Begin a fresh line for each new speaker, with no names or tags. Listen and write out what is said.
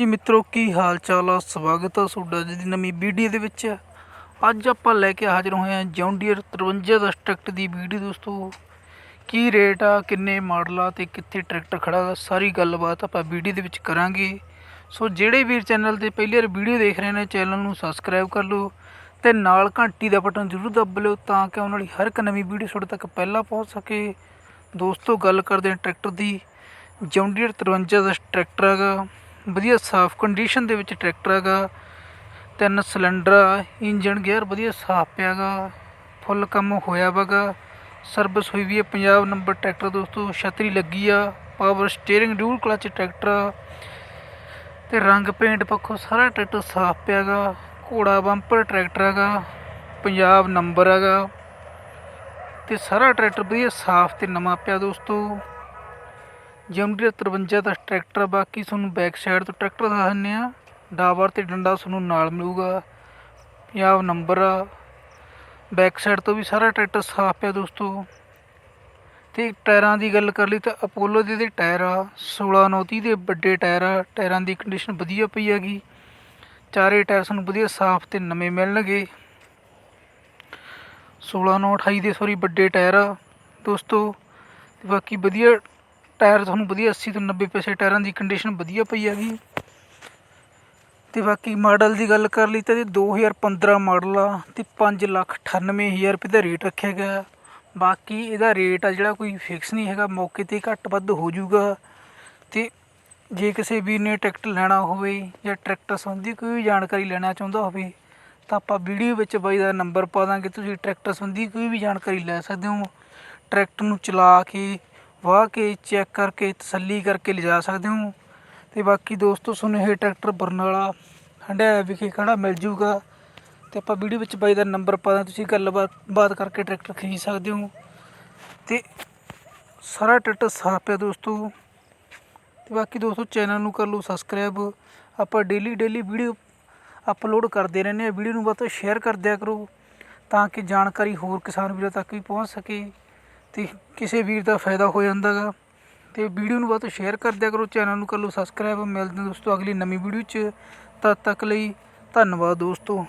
ਜੀ ਮਿੱਤਰੋ, ਕੀ ਹਾਲ ਚਾਲ ਆ? ਸਵਾਗਤ ਆ ਤੁਹਾਡਾ ਅੱਜ ਦੀ ਨਵੀਂ ਵੀਡੀਓ ਦੇ ਵਿੱਚ। ਅੱਜ ਆਪਾਂ ਲੈ ਕੇ ਹਾਜ਼ਰ ਹੋਏ ਹਾਂ ਜੌਂਡੀਅਰ 53 ਦਾ ਟਰੈਕਟਰ ਦੀ ਵੀਡੀਓ ਦੋਸਤੋ। ਕੀ ਰੇਟ ਆ, ਕਿੰਨੇ ਮਾਡਲ ਆ ਤੇ ਕਿੱਥੇ ਟਰੈਕਟਰ ਖੜਾ ਗਾ ਸਾਰੀ ਗੱਲਬਾਤ ਆਪਾਂ ਵੀਡੀਓ ਦੇ ਵਿੱਚ ਕਰਾਂਗੇ। ਸੋ ਜਿਹੜੇ ਵੀਰ ਚੈਨਲ ਤੇ ਪਹਿਲੀ ਵਾਰ ਵੀਡੀਓ ਦੇਖ ਰਹੇ ਨੇ, ਚੈਨਲ ਨੂੰ ਸਬਸਕ੍ਰਾਈਬ ਕਰ ਲਓ ਤੇ ਨਾਲ ਘੰਟੀ ਦਾ ਬਟਨ ਜ਼ਰੂਰ ਦੱਬ ਲਿਓ ਤਾਂ ਕਿ ਆਉਣ ਵਾਲੀ ਹਰ ਇੱਕ ਨਵੀਂ ਵੀਡੀਓ ਤੁਹਾਡੇ ਤੱਕ ਪਹਿਲਾਂ ਪਹੁੰਚ ਸਕੇ। ਦੋਸਤੋ, ਗੱਲ ਕਰਦੇ ਹਾਂ ਟਰੈਕਟਰ ਦੀ। ਜੌਂਡੀਅਰ 53 ਦਾ ਟਰੈਕਟਰ ਹੈਗਾ। ਵਧੀਆ ਸਾਫ਼ ਕੰਡੀਸ਼ਨ ਦੇ ਵਿੱਚ ਟਰੈਕਟਰ ਹੈਗਾ, ਤਿੰਨ ਸਿਲੰਡਰ ਆ ਇੰਜਨ ਗੇਅਰ ਵਧੀਆ ਸਾਫ਼ ਪਿਆ ਗਾ ਫੁੱਲ ਕੰਮ ਹੋਇਆ ਵਗਾ ਸਰਵਿਸ ਹੋਈ ਵੀ ਹੈ ਪੰਜਾਬ ਨੰਬਰ ਟਰੈਕਟਰ ਦੋਸਤੋ, ਛਤਰੀ ਲੱਗੀ ਆ power steering dual clutch tractor ਆ, ਤੇ ਰੰਗ ਪੇਂਟ ਪੱਖੋਂ ਸਾਰਾ ਟਰੈਕਟਰ ਸਾਫ਼ ਪਿਆ ਗਾ ਘੋੜਾ ਬੰਪਰ ਟਰੈਕਟਰ ਹੈਗਾ ਪੰਜਾਬ ਨੰਬਰ ਹੈਗਾ, ਤੇ ਸਾਰਾ ਟਰੈਕਟਰ ਵਧੀਆ ਸਾਫ਼ ਤੇ ਨਵਾਂ ਪਿਆ ਦੋਸਤੋ। ਜੰਮਡੀ 53 ਦਾ ਟਰੈਕਟਰ ਆ, ਬਾਕੀ ਤੁਹਾਨੂੰ ਬੈਕ ਸਾਈਡ ਤੋਂ ਟਰੈਕਟਰ ਦਿਖਾਉਂਦੇ ਆ ਡਾਵਰ ਤੇ ਡੰਡਾ ਤੁਹਾਨੂੰ ਨਾਲ ਮਿਲੂਗਾ। ਪੰਜਾਬ ਨੰਬਰ ਆ। ਬੈਕ ਸਾਈਡ ਤੋਂ ਵੀ ਸਾਰਾ ਟਰੈਕਟਰ ਸਾਫ਼ ਪਿਆ ਦੋਸਤੋ। ਤੇ ਟਾਇਰਾਂ ਦੀ ਗੱਲ ਕਰ ਲਈ ਤਾਂ ਅਪੋਲੋ ਦੇ ਦੇ ਟਾਇਰ ਆ 16 29 ਦੇ ਵੱਡੇ ਟਾਇਰ ਆ। ਟਾਇਰਾਂ ਦੀ ਕੰਡੀਸ਼ਨ ਵਧੀਆ ਪਈ ਹੈਗੀ। ਚਾਰੇ ਟਾਇਰ ਤੁਹਾਨੂੰ ਵਧੀਆ ਸਾਫ਼ ਤੇ ਨਵੇਂ ਮਿਲਣਗੇ। 16 9 28 ਦੇ ਸੌਰੀ ਵੱਡੇ ਟਾਇਰ ਆ। ਦੋਸਤੋ ਬਾਕੀ ਵਧੀਆ ਟਾਇਰ ਤੁਹਾਨੂੰ ਵਧੀਆ 80 ਤੋਂ 90 ਪੈਸੇ ਟਾਇਰਾਂ ਦੀ ਕੰਡੀਸ਼ਨ ਵਧੀਆ ਪਈ ਹੈਗੀ। ਤੇ ਬਾਕੀ ਮਾਡਲ ਦੀ ਗੱਲ ਕਰ ਲਈ ਤਾਂ ਇਹ 2015 ਮਾਡਲ ਆ ਤੇ 5 ਲੱਖ 98000 ਰੁਪਏ ਦਾ ਰੇਟ ਰੱਖਿਆ ਗਿਆ। ਬਾਕੀ ਇਹਦਾ ਰੇਟ ਆ ਜਿਹੜਾ ਕੋਈ ਫਿਕਸ ਨਹੀਂ ਹੈਗਾ, ਮੌਕੇ ਤੇ ਘੱਟ ਵੱਧ ਹੋ ਜਾਊਗਾ। ਤੇ ਜੇ ਕਿਸੇ ਵੀਰ ਨੇ ਟਰੈਕਟਰ ਲੈਣਾ ਹੋਵੇ ਜਾਂ ਟਰੈਕਟਰ ਸੰਬੰਧੀ ਕੋਈ ਵੀ ਜਾਣਕਾਰੀ ਲੈਣਾ ਚਾਹੁੰਦਾ ਹੋਵੇ, ਤਾਂ ਆਪਾਂ ਵੀਡੀਓ ਵਿੱਚ ਬਾਈ ਦਾ ਨੰਬਰ ਪਾ ਦਾਂਗੇ। ਤੁਸੀਂ ਟਰੈਕਟਰ ਸੰਬੰਧੀ ਕੋਈ ਵੀ ਜਾਣਕਾਰੀ ਲੈ ਸਕਦੇ ਹੋ। ਟਰੈਕਟਰ ਨੂੰ ਚਲਾ ਕੇ ਵਾਹ ਕੇ ਚੈੱਕ ਕਰਕੇ, ਤਸੱਲੀ ਕਰਕੇ ਲਿਜਾ ਸਕਦੇ ਹੋ। ਅਤੇ ਬਾਕੀ ਦੋਸਤੋ, ਤੁਹਾਨੂੰ ਇਹ ਟਰੈਕਟਰ ਬਰਨਾਲਾ ਹੰਡਿਆਇਆ ਵਿਖੇ ਖੜਾ ਮਿਲ ਜੂਗਾ। ਅਤੇ ਆਪਾਂ ਵੀਡੀਓ ਵਿੱਚ ਬਾਈ ਦਾ ਨੰਬਰ ਪਾ ਦਾਂ ਤੁਸੀਂ ਗੱਲਬਾਤ, ਬਾਤ ਕਰਕੇ ਟਰੈਕਟਰ ਖਰੀਦ ਸਕਦੇ ਹੋ। ਅਤੇ ਸਾਰਾ ਟਰੈਕਟਰ ਸਾਫ਼ ਹੈ ਦੋਸਤੋ। ਤੇ ਬਾਕੀ ਦੋਸਤੋ, ਚੈਨਲ ਨੂੰ ਕਰ ਲਓ ਸਬਸਕ੍ਰਾਈਬ। ਆਪਾਂ ਡੇਲੀ ਡੇਲੀ ਵੀਡੀਓ ਅਪਲੋਡ ਕਰਦੇ ਰਹਿੰਦੇ ਆ ਵੀਡੀਓ ਨੂੰ ਵੱਧ ਤੋਂ ਸ਼ੇਅਰ ਕਰ ਦਿਆ ਕਰੋ, ਤਾਂ ਕਿ ਜਾਣਕਾਰੀ ਹੋਰ ਕਿਸਾਨ ਵੀਰਾਂ ਤੱਕ ਵੀ ਪਹੁੰਚ ਸਕੇ। ਅਤੇ ਕਿਸੇ ਵੀਰ ਦਾ ਫਾਇਦਾ ਹੋ ਜਾਂਦਾ ਗਾ ਅਤੇ ਵੀਡੀਓ ਨੂੰ ਵੱਧ ਤੋਂ ਸ਼ੇਅਰ ਕਰ ਦਿਆ ਕਰੋ ਚੈਨਲ ਨੂੰ ਕਰ ਲਓ ਸਬਸਕ੍ਰਾਈਬ ਮਿਲਦੇ ਦੋਸਤੋ ਅਗਲੀ ਨਵੀਂ ਵੀਡੀਓ 'ਚ। ਤਦ ਤੱਕ ਲਈ ਧੰਨਵਾਦ ਦੋਸਤੋ।